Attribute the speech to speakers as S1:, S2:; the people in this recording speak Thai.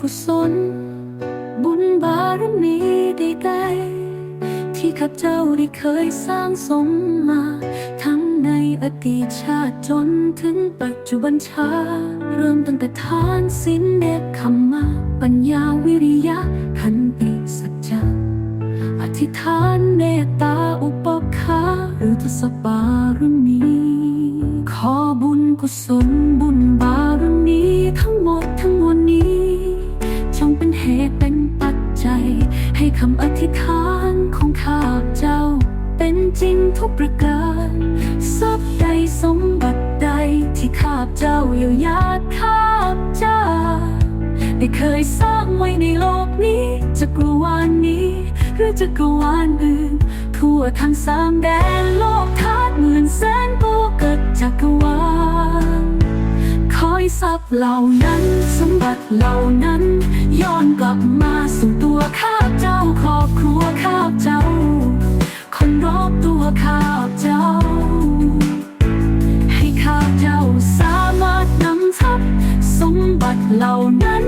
S1: กุศล บุญบารมีใดๆที่ข้าเจ้าได้เคยสร้างสมมา ทั้งในอดีตชาติจนถึงปัจจุบันชา เริ่มตั้งแต่ทานสินเด็กคำมา ปัญญาวิริยะขันติสัจจะอธิษฐานเมตตาอุปคาหรือทศบารมีขอบุญกุศลบุญ เหตุเป็นปัจจัย ให้คำอธิษฐานของข้าเจ้า เป็นจริงทุกประการทรัพย์ใดสมบัติใดที่ข้าเจ้าเยียวยาข้าเจ้าได้เคยสร้างไว้ในโลกนี้จักรวาลนี้ หรือจักรวาลอื่น ทั่วทั้งสามแดนโลกธาตุหมื่นแสน ทรัพย์เหล่านั้นสมบัติเหล่านั้น ย้อนกลับมาสู่ตัวข้าเจ้าครอบครัวข้าเจ้า คนรอบตัวข้าเจ้า ให้ข้าเจ้าสามารถนำทรัพย์ สมบัติเหล่านั้น